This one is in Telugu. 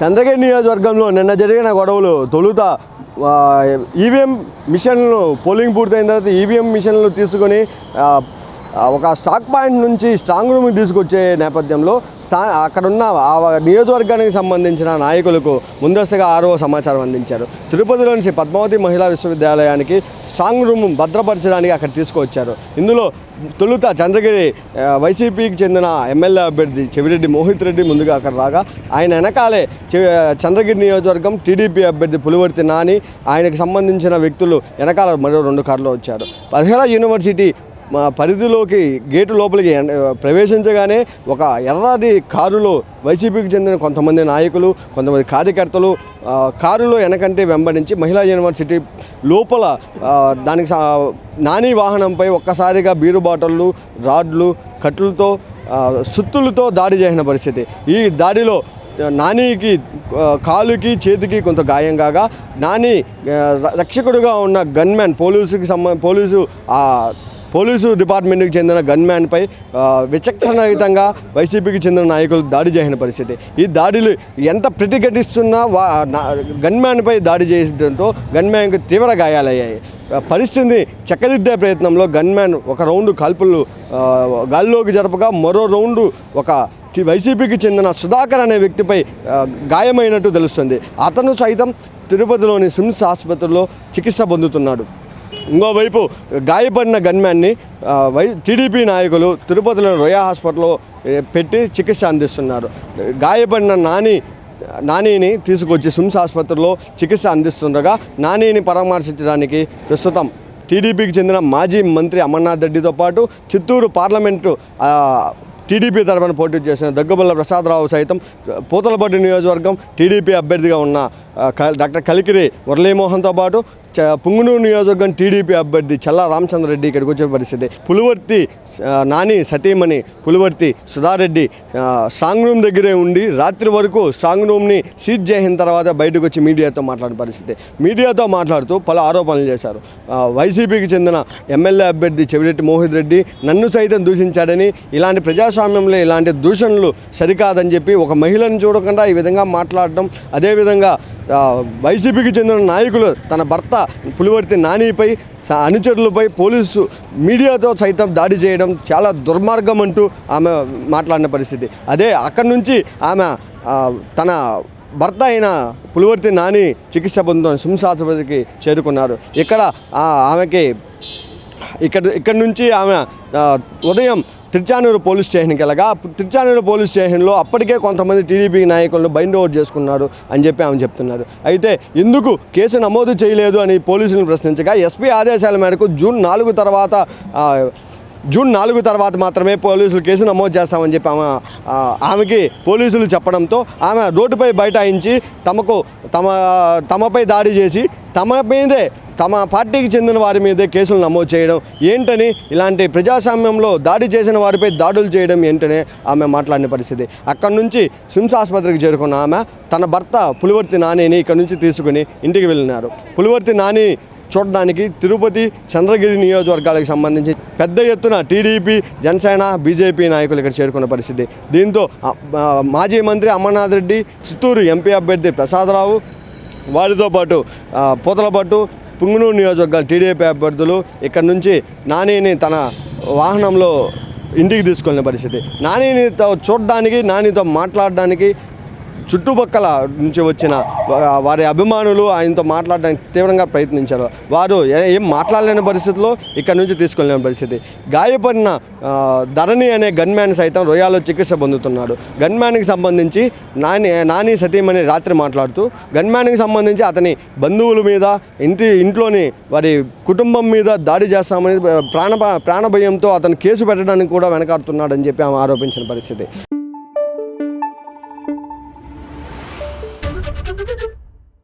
చంద్రగిరి నియోజకవర్గంలో నిన్న జరిగిన గొడవలు తొలుత ఈవీఎం మిషన్లు పోలింగ్ పూర్తయిన తర్వాత ఈవీఎం మిషన్లు తీసుకొని ఒక స్టాక్ పాయింట్ నుంచి స్ట్రాంగ్ రూమ్కి తీసుకొచ్చే నేపథ్యంలో స్థా అక్కడున్న ఆ నియోజకవర్గానికి సంబంధించిన నాయకులకు ముందస్తుగా ఆరో సమాచారం అందించారు. తిరుపతిలోని శ్రీ పద్మావతి మహిళా విశ్వవిద్యాలయానికి స్ట్రాంగ్ రూమ్ భద్రపరచడానికి అక్కడ తీసుకువచ్చారు. ఇందులో తొలుత చంద్రగిరి వైసీపీకి చెందిన ఎమ్మెల్యే అభ్యర్థి చెవిరెడ్డి మోహిత్ రెడ్డి ముందుగా అక్కడ రాగా ఆయన వెనకాలే చంద్రగిరి నియోజకవర్గం టీడీపీ అభ్యర్థి పులివర్తి నాని ఆయనకు సంబంధించిన వ్యక్తులు వెనకాల మరో రెండు కార్లు వచ్చారు. పదిహేల యూనివర్సిటీ మా పరిధిలోకి గేటు లోపలికి ఎన్- ప్రవేశించగానే ఒక ఎర్రది కారులో వైసీపీకి చెందిన కొంతమంది నాయకులు కొంతమంది కార్యకర్తలు కారులో వెనకంటే వెంబడించి మహిళా యూనివర్సిటీ లోపల దానికి నాని వాహనంపై ఒక్కసారిగా బీరు బాటిళ్ళు రాడ్లు కట్లతో సుత్తులతో దాడి చేసిన పరిస్థితి. ఈ దాడిలో నానికి కాలుకి చేతికి కొంత గాయం కాగా నాని ర- రక్షకుడుగా ఉన్న గన్మెన్ పోలీసుకి సంబంధ పోలీసు పోలీసు డిపార్ట్మెంట్కి చెందిన గన్మ్యాన్పై విచక్షణరహితంగా వైసీపీకి చెందిన నాయకులు దాడి చేసిన పరిస్థితి. ఈ దాడిలు ఎంత ప్రతిఘటిస్తున్నా వా నా- గన్మ్యాన్పై దాడి చేయడంతో గన్మ్యాన్కి తీవ్ర గాయాలయ్యాయి. పరిస్థితిని చక్కదిద్దే ప్రయత్నంలో గన్మ్యాన్ ఒక రౌండ్ కాల్పులు గాల్లోకి జరపగా మరో రౌండు ఒక వైసీపీకి చెందిన సుధాకర్ అనే వ్యక్తిపై గాయమైనట్టు తెలుస్తుంది. అతను సైతం తిరుపతిలోని స్విమ్స్ ఆసుపత్రిలో చికిత్స పొందుతున్నాడు. ఇంకోవైపు గాయపడిన గన్మ్యాన్ని వై టీడీపీ నాయకులు తిరుపతిలోని రొయా హాస్పిటల్లో పెట్టి చికిత్స అందిస్తున్నారు. గాయపడిన నాని నానిని తీసుకొచ్చి సుమ్స్ ఆసుపత్రిలో చికిత్స అందిస్తుండగా నానిని పరామర్శించడానికి ప్రస్తుతం టీడీపీకి చెందిన మాజీ మంత్రి అమర్నాథ్ రెడ్డితో పాటు చిత్తూరు పార్లమెంటు టీడీపీ తరఫున పోటీ చేసిన దగ్గుబల్ల ప్రసాదరావు సైతం పూతలపట్టు నియోజకవర్గం టీడీపీ అభ్యర్థిగా ఉన్న క- డాక్టర్ కలికిరి మురళీమోహన్తో పాటు పుంగునూరు నియోజకవర్గం టీడీపీ అభ్యర్థి చల్లా రామచంద్రరెడ్డి ఇక్కడికి వచ్చే పరిస్థితి. పులివర్తి నాని సతీమణి పులివర్తి సుధారెడ్డి స్ట్రాంగ్ రూమ్ దగ్గరే ఉండి రాత్రి వరకు స్ట్రాంగ్ రూమ్ని సీజ్ చేసిన తర్వాత బయటకు వచ్చి మీడియాతో మాట్లాడిన పరిస్థితి. మీడియాతో మాట్లాడుతూ పలు ఆరోపణలు చేశారు. వైసీపీకి చెందిన ఎమ్మెల్యే అభ్యర్థి చెవిరెడ్డి మోహిత్ రెడ్డి నన్ను సైతం దూషించాడని ఇలాంటి ప్రజాస్వామ్యంలో ఇలాంటి దూషణలు సరికాదని చెప్పి ఒక మహిళను చూడకుండా ఈ విధంగా మాట్లాడడం అదేవిధంగా వైసీపీకి చెందిన నాయకులు తన భర్త పులివర్తి నానిపై అనుచరులపై పోలీసు మీడియాతో సైతం దాడి చేయడం చాలా దుర్మార్గం అంటూ ఆమె మాట్లాడిన పరిస్థితి. అదే అక్కడి నుంచి ఆమె తన భర్త అయిన పులివర్తి నాని చికిత్స పొందుతున్న స్విమ్స్ ఆసుపత్రికి చేరుకున్నారు. ఇక్కడ ఆమెకి ఇక్కడ ఇక్కడ నుంచి ఆమె ఉదయం తిరుచానూరు పోలీస్ స్టేషన్కి వెళ్ళగా తిరుచానూరు పోలీస్ స్టేషన్లో అప్పటికే కొంతమంది టీడీపీ నాయకులను బైండ్ ఓవర్ చేసుకున్నారు అని చెప్పి ఆమె చెప్తున్నారు. అయితే ఎందుకు కేసు నమోదు చేయలేదు అని పోలీసులను ప్రశ్నించగా ఎస్పీ ఆదేశాల మేరకు జూన్ నాలుగు తర్వాత జూన్ నాలుగు తర్వాత మాత్రమే పోలీసులు కేసు నమోదు చేస్తామని చెప్పి ఆమె ఆమెకి పోలీసులు చెప్పడంతో ఆమె రోడ్డుపై బైఠాయించి తమకు తమ తమపై దాడి చేసి తమ మీదే తమ పార్టీకి చెందిన వారి మీదే కేసులు నమోదు చేయడం ఏంటని ఇలాంటి ప్రజాస్వామ్యంలో దాడి చేసిన వారిపై దాడులు చేయడం ఏంటనే ఆమె మాట్లాడిన పరిస్థితి. అక్కడి నుంచి సిమ్స్ ఆసుపత్రికి చేరుకున్న ఆమె తన భర్త పులివర్తి నానిని ఇక్కడ నుంచి తీసుకుని ఇంటికి వెళ్ళినారు. పులివర్తి నాని చూడడానికి తిరుపతి చంద్రగిరి నియోజకవర్గాలకు సంబంధించి పెద్ద ఎత్తున టీడీపీ జనసేన బీజేపీ నాయకులు ఇక్కడ చేరుకున్న పరిస్థితి. దీంతో మాజీ మంత్రి అమర్నాథ్ రెడ్డి చిత్తూరు ఎంపీ అభ్యర్థి ప్రసాదరావు వారితో పాటు ఆ, పుంగునూరు నియోజకవర్గం టీడీపీ అభ్యర్థులు ఇక్కడ నుంచి నానిని తన వాహనంలో ఇంటికి తీసుకెళ్ళిన పరిస్థితి. నానితో చూడడానికి నానితో మాట్లాడడానికి చుట్టుపక్కల నుంచి వచ్చిన వారి అభిమానులు ఆయనతో మాట్లాడడానికి తీవ్రంగా ప్రయత్నించారు. వారు ఏం మాట్లాడలేని పరిస్థితిలో ఇక్కడ నుంచి తీసుకెళ్ళిన పరిస్థితి. గాయపడిన ధరణి అనే గన్మ్యాన్ సైతం రొయాలో చికిత్స పొందుతున్నాడు. గన్మ్యాన్కి సంబంధించి నాని నాని సతీమణి రాత్రి మాట్లాడుతూ గన్మ్యాన్కి సంబంధించి అతని బంధువుల మీద ఇంటి ఇంట్లోని వారి కుటుంబం మీద దాడి చేస్తామని ప్రాణ ప్రాణభయంతో అతను కేసు పెట్టడానికి కూడా వెనకాడుతున్నాడని చెప్పి ఆమె ఆరోపించిన పరిస్థితి.